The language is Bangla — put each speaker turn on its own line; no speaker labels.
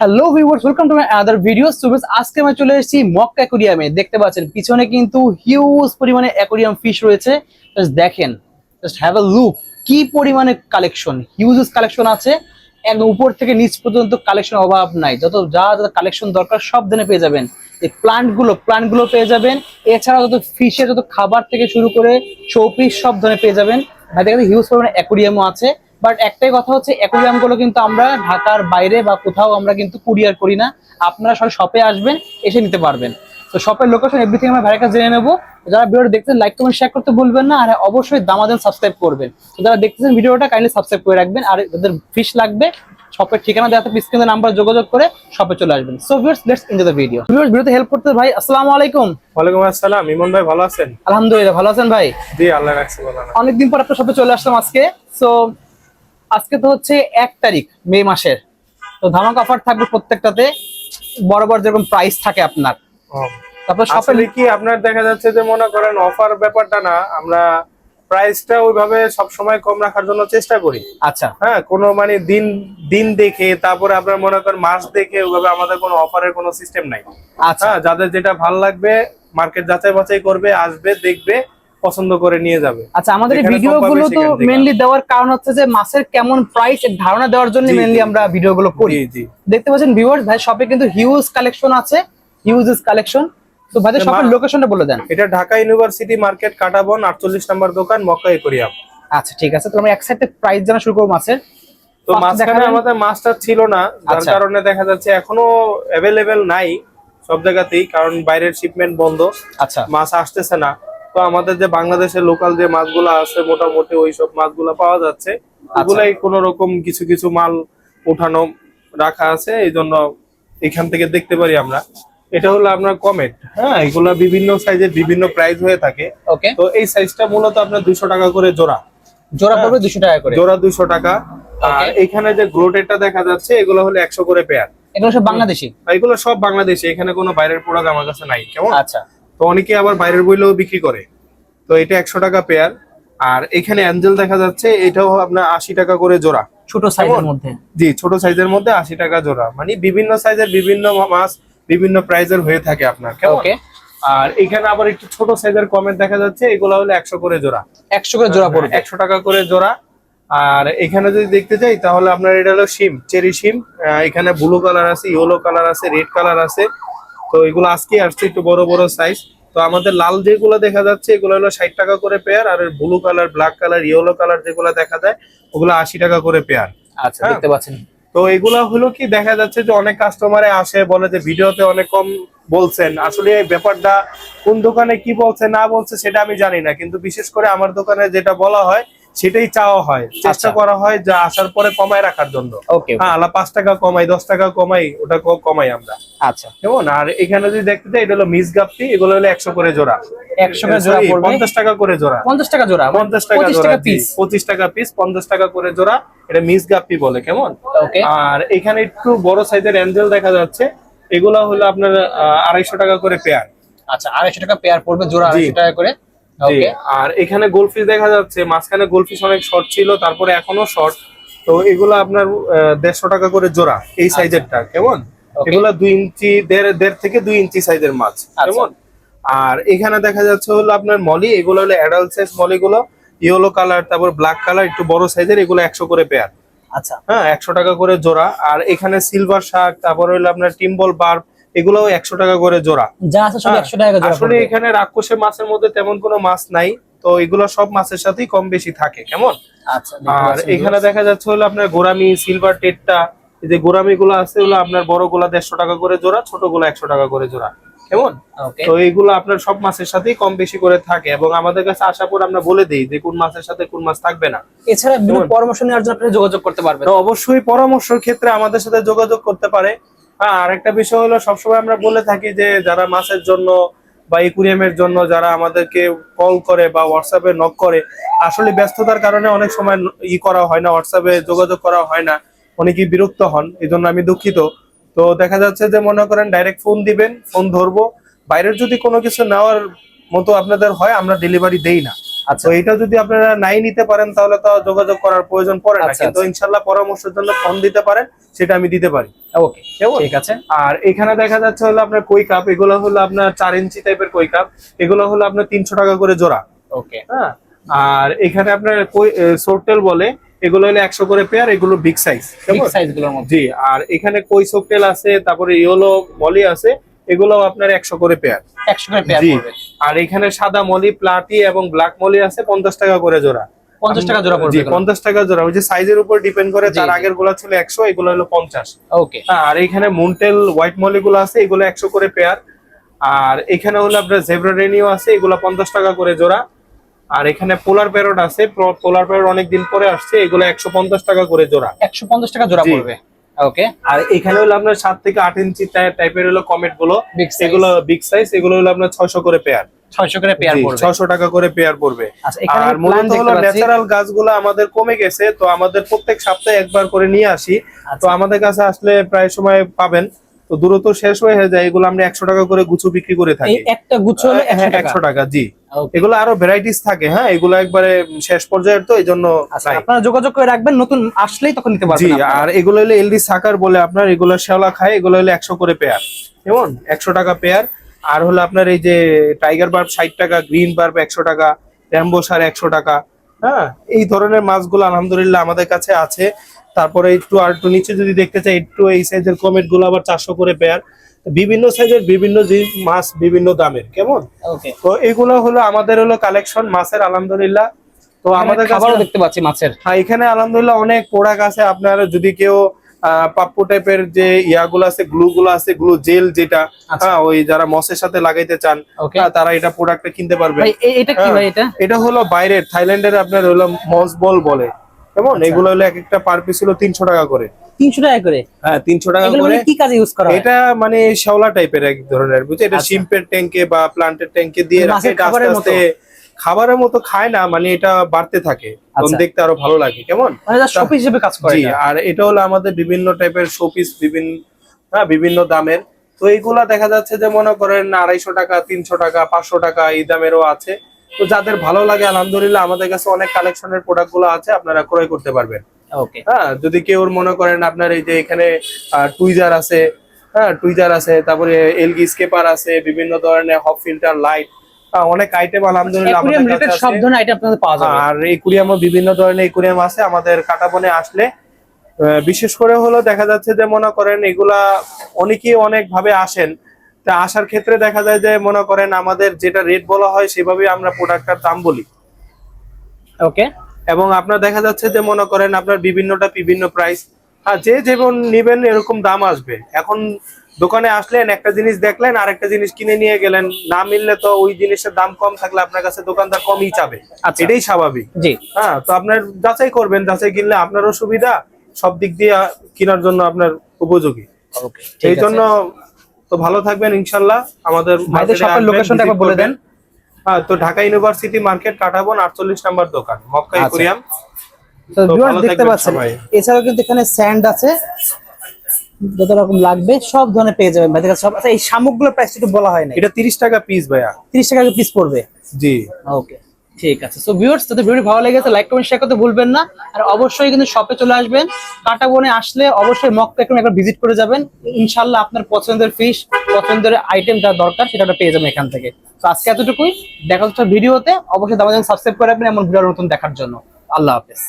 Hello viewers welcome to my other video সুবেস আজকে আমি চলে এসেছি মক অ্যাকোরিয়ামে দেখতে পাচ্ছেন, পিছনে কিন্তু হিউজ পরিমাণে অ্যাকোরিয়াম ফিশ রয়েছে। জাস্ট দেখেন জাস্ট হ্যাভ আ লুক কি পরিমাণে কালেকশন হিউজ কালেকশন আছে। একদম উপর থেকে নিচ পর্যন্ত কালেকশন অভাব নাই। যত, যা যত কালেকশন দরকার সব দিনে পেয়ে যাবেন। এই প্লান্টগুলো প্লান্টগুলো পেয়ে যাবেন। এছাড়াও যত ফিশের যত খাবার থেকে শুরু করে শোপিস সব ধরনের পেয়ে যাবেন। ভাইদের কাছে হিউজ পরিমাণে অ্যাকোরিয়ামও আছে। বাট একটাই কথা হচ্ছে অ্যাকোরিয়ামগুলো কিন্তু আমরা ঢাকার বাইরে বা কোথাও আমরা কিন্তু কুরিয়ার করি না। আপনারা সবাই শপে আসবেন এসে নিতে পারবেন। তো শপের লোকেশন এভরিথিং আমরা ভাইয়ের কাছে জেনে নেব। যারা ভিডিওটা দেখতেন লাইক কমেন্ট শেয়ার করতে ভুলবেন না। আর অবশ্যই দামাদেন সাবস্ক্রাইব করবেন। তো যারা দেখতেছেন ভিডিওটা কাইন্ডলি সাবস্ক্রাইব করে রাখবেন। আর যাদের ফিস লাগবে শপের ঠিকানা দেওয়া থাকবে স্ক্রিনের নাম্বার যোগাযোগ করে শপে চলে আসবেন। So viewers let's enjoy the video viewers ভিডিওতে হেল্প করতে ভাই আসসালামু আলাইকুম।
ওয়ালাইকুম আসসালাম ইমন ভাই ভালো আছেন?
আলহামদুলিল্লাহ ভালো আছেন ভাই?
জি আল্লাহ রাখছে না
অনেকদিন পর আপনার সাথে চলে আসলাম আজকে। সো আজকে তো হচ্ছে এক তারিখ মে মাসের। তো ধামাক অফার থাকবে প্রত্যেকটাতে। বড় বড় যেরকম প্রাইস থাকে আপনার। তারপর শপে
কি আপনার দেখা যাচ্ছে যে মনে করেন অফার ব্যাপারটা না আমরা প্রাইসটা ওইভাবে সব সময় কম রাখার জন্য চেষ্টা করি।
আচ্ছা।
হ্যাঁ কোনো মানে দিন দিন দেখে তারপরে আপনার মনে করেন মাস দেখে ওইভাবে আমাদের কোনো অফারের কোনো সিস্টেম নাই।
আচ্ছা।
হ্যাঁ যাদের যেটা ভালো লাগবে মার্কেট যাচাই বাছাই করবে আসবে দেখবে। পছন্দ করে নিয়ে যাবে।
আচ্ছা আমাদের ভিডিও গুলো তো মেনলি দেওয়ার কারণ হচ্ছে যে মাছের কেমন প্রাইস ধারণা দেওয়ার জন্য
জি,
মেনলি আমরা ভিডিও গুলো করি। দেখতে পাচ্ছেন ভিউয়ার্স ভাই শপে কিন্তু হিউজ কালেকশন আছে। হিউজ কালেকশন তো
ভাই
শপের লোকেশনটা বলে দেন।
এটা ঢাকা ইউনিভার্সিটি মার্কেট কাটাবন আটচল্লিশ নম্বর দোকান মক্কা একুরিয়াম।
আচ্ছা ঠিক আছে। তো আমরা এক সাইডে প্রাইস জানা শুরু করব মাছের
তো মাঝখানে আমাদের মাছটা ছিল না যার
আচ্ছা।
কারণে দেখা যাচ্ছে এখনও অ্যাভেলেবেল নাই সব জায়গাতেই কারণ বাইরের শিপমেন্ট বন্ধ।
আচ্ছা।
মাছ আসতেছে না। তো আমাদের যে বাংলাদেশের লোকাল যে মাছগুলো আছে মোটামুটি ওই সব মাছগুলো পাওয়া যাচ্ছে।
আচ্ছা।
ওগুলাই কোন রকম কিছু কিছু মাল উঠানো রাখা আছে এই জন্য এখান থেকে দেখতে পারি আমরা। এটা হলো আপনার কমেট হ্যাঁ? এগুলা বিভিন্ন সাইজের বিভিন্ন প্রাইস হয়ে থাকে।
ওকে
তো এই সাইজটা মূলত আপনার দুইশো টাকা করে জোড়া।
জোড়া পড়বে দুশো টাকা করে।
জোড়া দুইশো টাকা। আর এখানে যে গ্রোটেরটা দেখা যাচ্ছে এগুলো হলো একশো করে পেয়ার
এগুলো সব বাংলাদেশি?
এগুলো সব বাংলাদেশে এখানে কোনো বাইরের প্রোডাক্ট আমার কাছে নাই কেমন?
আচ্ছা।
তো অনেকে আবার বাইরের বইলেও বিক্রি করে। তো এটা একশো টাকা পেয়ার আর এখানে অ্যাঞ্জেল দেখা যাচ্ছে এটাও আপনার আশি টাকা করে জোড়া।
ছোট সাইজের? মধ্যে।
জি ছোট সাইজের মধ্যে আশি টাকা জোড়া। মানে বিভিন্ন সাইজের বিভিন্ন মাছ বিভিন্ন প্রাইজের হয়ে থাকে আপনার
ওকে
আর এখানে আবার একটু ছোট সাইজের কমেন্ট দেখা যাচ্ছে এগুলো হলো একশো করে জোড়া।
একশো করে জোড়া পড়বে।
একশো টাকা করে জোড়া। আর এখানে যদি দেখতে চাই তাহলে আপনার এটা হলো সিম চেরি সিম এখানে ব্লু কালার আছে ইয়েলো কালার আছে রেড কালার আছে। তো এগুলো আজকে আসছে একটু বড় বড় সাইজ তো আমাদের লাল যেগুলো দেখা যাচ্ছে এগুলো হলো ষাট টাকা করে পেয়ার আর blue colour black colour yellow colour যেগুলো দেখা যায় ওগুলো আশি টাকা করে পেয়ার
আচ্ছা
হ্যাঁ।
দেখতে পাচ্ছেন।
তো এগুলা হলো কি দেখা যাচ্ছে যে অনেক কাস্টমারে আসে বলে যে ভিডিওতে অনেক কম বলছেন। আসলে এই ব্যাপারটা কোন দোকানে কি বলছে না বলছে সেটা আমি জানি না। কিন্তু বিশেষ করে আমার দোকানে যেটা বলা হয় সেটাই চাওয়া হয় চেষ্টা
আচ্ছা।
করা হয় যে আসার পরে কমায় রাখার জন্য। হ্যাঁ আলা পাঁচ টাকা কমাই দশ টাকা কমাই ওটা কমাই আমরা।
আচ্ছা।
কেমন? আর এখানে যদি দেখতে চাই এটা হলো মিস এগুলো হলো একশো করে জোড়া।
একশো করে জোড়া
পঞ্চাশ টাকা করে জোড়া।
পঞ্চাশ টাকা জোড়া
পঞ্চাশ টাকা জোড়া
পিস
পঁচিশ টাকা পিস পঞ্চাশ টাকা করে জোড়া। এটা মিস গাপ্পি বলে কেমন?
ওকে।
আর এখানে একটু বড় সাইজের অ্যাঞ্জেল দেখা যাচ্ছে। এগুলা হলো আপনার আড়াইশো টাকা করে পেয়ার
আচ্ছা আড়াইশো টাকা পেয়ার পড়বে জোড়া। আড়াইশো টাকা করে।
আর এখানে গোলফিশ দেখা যাচ্ছে মাঝখানে গোলফিশ অনেক শর্ট ছিল তারপরে এখনও শর্ট তো এগুলো আপনার দেড়শো টাকা করে জোড়া এই সাইজেরটা কেমন?
আচ্ছা। Okay.
এগুলা দুই ইঞ্চি দেড় দেড় থেকে দুই ইঞ্চি সাইজের মাছ
আচ্ছা।
কেমন? আর এখানে দেখা যাচ্ছে হলো আপনার মলি এগুলো হলো অ্যাডাল্ট সাইজ মলিগুলো ইয়েলো কালার তারপর ব্ল্যাক কালার একটু বড় সাইজের এগুলো একশো করে পেয়ার
আচ্ছা।
হ্যাঁ একশো টাকা করে জোড়া। আর এখানে সিলভার শার্ক তারপর হলো আপনার টিম্বল বার্ব এগুলোও একশো টাকা করে জোড়া।
যা আছে সব
হ্যাঁ,
একশো টাকা করে
আসলে এখানে রাক্ষসে মাছের মধ্যে তেমন কোনো মাছ নাই তো এগুলো সব মাছের সাথেই কম বেশি থাকে কেমন?
আচ্ছা
আর এখানে দেখা যাচ্ছে হলো আপনার গোরামি সিলভার টেটটা যে গোরামি গুলো আছে ওগুলো আপনার বড়গুলা দেড়শো টাকা করে জোড়া ছোটগুলা একশো টাকা করে জোড়া কেমন? তো এইগুলো আপনার সব মাছের সাথেই কম বেশি করে থাকে এবং আমাদের কাছে আসার পর আমরা বলে দিই যে কোন মাছের সাথে কোন মাছ থাকবে না।
এছাড়া পরামর্শ নেওয়ার জন্য আপনি যোগাযোগ করতে পারবেন।
অবশ্যই পরামর্শের ক্ষেত্রে আমাদের সাথে যোগাযোগ করতে পারে। হ্যাঁ আরেকটা বিষয় হলো, সবসময় আমরা বলে থাকি যে, যারা মাছের জন্য বা একুরিয়ামের জন্য যারা আমাদেরকে কল করে বা হোয়াটসঅ্যাপে নক করে, আসলে ব্যস্ততার কারণে অনেক সময় ই করা হয় না হোয়াটসঅ্যাপে যোগাযোগ করা হয় না। অনেকেই বিরক্ত হন এই জন্য আমি দুঃখিত। তো দেখা যাচ্ছে যে, মনে করেন ডাইরেক্ট ফোন দিবেন ফোন ধরবো। বাইরের যদি কোনো কিছু নেওয়ার মতো আপনাদের হয়, আমরা ডেলিভারি দেই না। তো এটা যদি আপনারা নাই নিতে পারেন তাহলে তো যোগাযোগ করার প্রয়োজন পড়ে না।
আচ্ছা,
কিন্তু
আচ্ছা।
ইনশাল্লাহ পরামর্শের জন্য ফোন দিতে পারেন সেটা আমি দিতে পারি।
ওকে ঠিক আছে।
আর এখানে দেখা যাচ্ছে হলো আপনার কই কাপ এগুলো হলো আপনার চার ইঞ্চি টাইপের কই কাপ এগুলো হলো আপনার তিনশো টাকা করে জোড়া।
ওকে।
হ্যাঁ? আর এখানে আপনার কই সোরটেল বলে এগুলো হলো একশো করে পেয়ার এগুলো বিগ সাইজ
সাইজগুলোর মধ্যে।
জি আর এখানে কই সোকটেল আছে তারপরে ইয়েলো মলি আছে এগুলো আপনার একশো করে পেয়ার
একশো করে পেয়ার
আর এখানে সাদা মলি প্লাটি এবং ব্ল্যাক মলি আছে পঞ্চাশ টাকা করে জোড়া।
পঞ্চাশ টাকা জোড়া পড়বে
পঞ্চাশ টাকা জোড়া। ওই যে সাইজের উপর ডিপেন্ড করে তার আগেরগুলা ছিল একশো এগুলো হলো পঞ্চাশ।
ওকে
হ্যাঁ, আর এখানে মুনটেল হোয়াইট মলি গুলো আছে এগুলো একশো করে পেয়ার আর এখানে হলো আপনার জেব্রা রেনিও আছে এগুলো পঞ্চাশ টাকা করে জোড়া। আর এখানে পোলার প্যারট আছে পোলার প্যারট অনেকদিন পরে আসছে এগুলো একশো পঞ্চাশ টাকা করে জোড়া।
একশো পঞ্চাশ টাকা জোড়া পড়বে। ওকে
আর এখানে হলো আপনার সাত থেকে আট ইঞ্চি টাইপের হলো
কমেটগুলো।
এগুলো বিগ সাইজ এগুলো হলো আপনার ছয়শো করে পেয়ার
ছয়শো করে পেয়ার পড়বে।
ছয়শো টাকা করে পেয়ার পড়বে।
আচ্ছা
আর মূলত হলো ন্যাচারাল গাছগুলো আমাদের কমে গেছে তো আমাদের প্রত্যেক সপ্তাহে একবার করে নিয়ে আসি। তো
আচ্ছা।
আমাদের কাছে আসলে প্রায় সময় পাবেন। তো দূরত্ব শেষ হয়ে যায় এগুলো আমরা একশো টাকা করে গুছু বিক্রি করে থাকি।
একটা গুচ্ছ হলো
হ্যাঁ,
একশো টাকা
জি. এগুলো আরও ভ্যারাইটিস থাকে হ্যাঁ? এগুলো একবারে শেষ পর্যায়ের তো এই জন্য
আচ্ছা আপনারা যোগাযোগ করে রাখবেন নতুন আসলেই তখন নিতে পারবেন
আর এগুলো হলো এলডি সাকার বলে আপনার এগুলো শেওলা খায় এগুলো হলো একশো করে পেয়ার কেমন? একশো টাকা পেয়ার আর হলো আপনার এই যে টাইগার বার্ব ষাট টাকা গ্রিন বার্ব একশো টাকা র্যাম্বো সার একশো টাকা হ্যাঁ? এই ধরনের মাছগুলো আলহামদুলিল্লাহ আমাদের কাছে আছে। তারপরে একটু আর একটু নিচে যদি দেখতে চাই একটু এই সাইজের কমেটগুলো আবার চারশো করে পেয়ার বিভিন্ন সাইজের বিভিন্ন মাছ বিভিন্ন দামের কেমন?
ওকে
তো এগুলো হলো আমাদের হলো কালেকশন মাছের আলহামদুলিল্লাহ। তো আমাদের
খাবারও দেখতে পাচ্ছি মাছের।
হ্যাঁ এখানে আলহামদুলিল্লাহ অনেক প্রোডাক্ট আছে। আপনার যদি কেউ পাপ্পু টাইপের যে ইয়াগুলো আছে গ্লু গুলো আছে গ্লু জেল যেটা
আচ্ছা।
হ্যাঁ ওই যারা মসের সাথে লাগাইতে চান হ্যাঁ, তারা এটা প্রোডাক্টটা কিনতে পারবে
এটা কি
হ্যাঁ।
ভাই এটা?
এটা হলো বাইরের থাইল্যান্ডের আপনার হলো মস বল বলে। কেমন?
আচ্ছা।
এগুলো হলো এক একটা পার পিস হলো তিনশো টাকা করে।
তিনশো টাকা করে?
হ্যাঁ তিনশো টাকা করে।
মানে কি কাজে ইউজ করা
এটা মানে শেওলা টাইপের এক ধরনের বুঝছে এটা
আচ্ছা।
শিম্পের ট্যাঙ্কে বা প্লান্টের ট্যাঙ্কে দিয়ে রাখে আস্তে
খাবারের মতো?
আস্তে খাবারের মতো খায় না মানে এটা বাড়তে থাকে। তখন
আচ্ছা।
দেখতে আরও ভালো লাগে কেমন?
মানে হিসেবে কাজ করে
আর এটা হলো আমাদের বিভিন্ন টাইপের শোপিস বিভিন্ন হ্যাঁ বিভিন্ন দামের। তো এইগুলা দেখা যাচ্ছে যে মনে করেন আড়াইশো টাকা তিনশো টাকা পাঁচশো টাকা এই দামেরও আছে। তো যাদের ভালো লাগে আলহামদুলিল্লাহ আমাদের কাছে অনেক কালেকশনের প্রোডাক্টগুলো আছে আপনারা ক্রয় করতে পারবেন। হ্যাঁ যদি কেউ মনে করেন আপনার এই যে এখানে টুইজার আছে হ্যাঁ টুইজার আছে তারপরে এলগি স্কেপার আছে বিভিন্ন ধরনের হপ ফিল্টার লাইট অনেক আইটেম আলহামদুলিল্লাহ আমাদের কাছে
সব ধরনের আইটেম আপনাদের পাওয়া যাবে।
আর একুরিয়ামও বিভিন্ন ধরনের একুরিয়াম আছে আমাদের কাটাবনে আসলে বিশেষ করে হলো দেখা যাচ্ছে যে মনে করেন এগুলা অনেকেই অনেক ভাবে আসেন। তা আসার ক্ষেত্রে দেখা যায় যে মনে করেন আমাদের যেটা রেট বলা হয় সেভাবে আমরা প্রোডাক্টটার দাম বলি।
ওকে
এবং আপনার দেখা যাচ্ছে যে মনে করেন আপনার বিভিন্নটা বিভিন্ন প্রাইস আর যে যেমন নেবেন এরকম দাম আসবে। এখন দোকানে আসলেন একটা জিনিস দেখলেন আর একটা জিনিস কিনে নিয়ে গেলেন। না মিললে তো ওই জিনিসের দাম কম থাকলে আপনার কাছে দোকানদার কমই চাবে।
আচ্ছা।
এটাই স্বাভাবিক।
জি।
হ্যাঁ তো আপনার যাচাই করবেন যাচাই কিনলে আপনারও সুবিধা সব দিক দিয়ে কেনার জন্য আপনার উপযোগী।
ওকে
এই জন্য তো ভালো থাকবেন ইনশাল্লাহ। আমাদের
লোকেশনটা একবার বলে দেন।
হ্যাঁ তো ঢাকা ইউনিভার্সিটি মার্কেট কাটাবন আটচল্লিশ নাম্বার দোকান মক্কা
আচ্ছা। দেখতে পাচ্ছেন এছাড়াও কিন্তু এখানে স্যান্ড আছে। যত রকম লাগবে সব ধরনের পেয়ে যাবেন সব আচ্ছা এই শামুকগুলোর প্রাইস একটু বলা হয় না
এটা তিরিশ টাকা পিস ভাইয়া।
তিরিশ টাকা পিস পড়বে?
জি।
ওকে ঠিক আছে। সো ভিউয়ার্স যদি ভিডিও ভালো লেগেছে লাইক কমেন্ট শেয়ার করতে ভুলবেন না। আর অবশ্যই কিন্তু শপে চলে আসবেন। কাটা বনে আসলে অবশ্যই মকটা একদম একবার ভিজিট করে যাবেন। ইনশাল্লাহ আপনার পছন্দের ফিশ পছন্দের আইটেম যা দরকার, সেটা পেয়ে যাবেন এখান থেকে। তো আজকে এতটুকুই। দেখা হচ্ছে ভিডিওতে। অবশ্যই দামাজান সাবস্ক্রাইব করে রাখবেন এমন ভিডিও নতুন দেখার জন্য। আল্লাহ হাফেজ।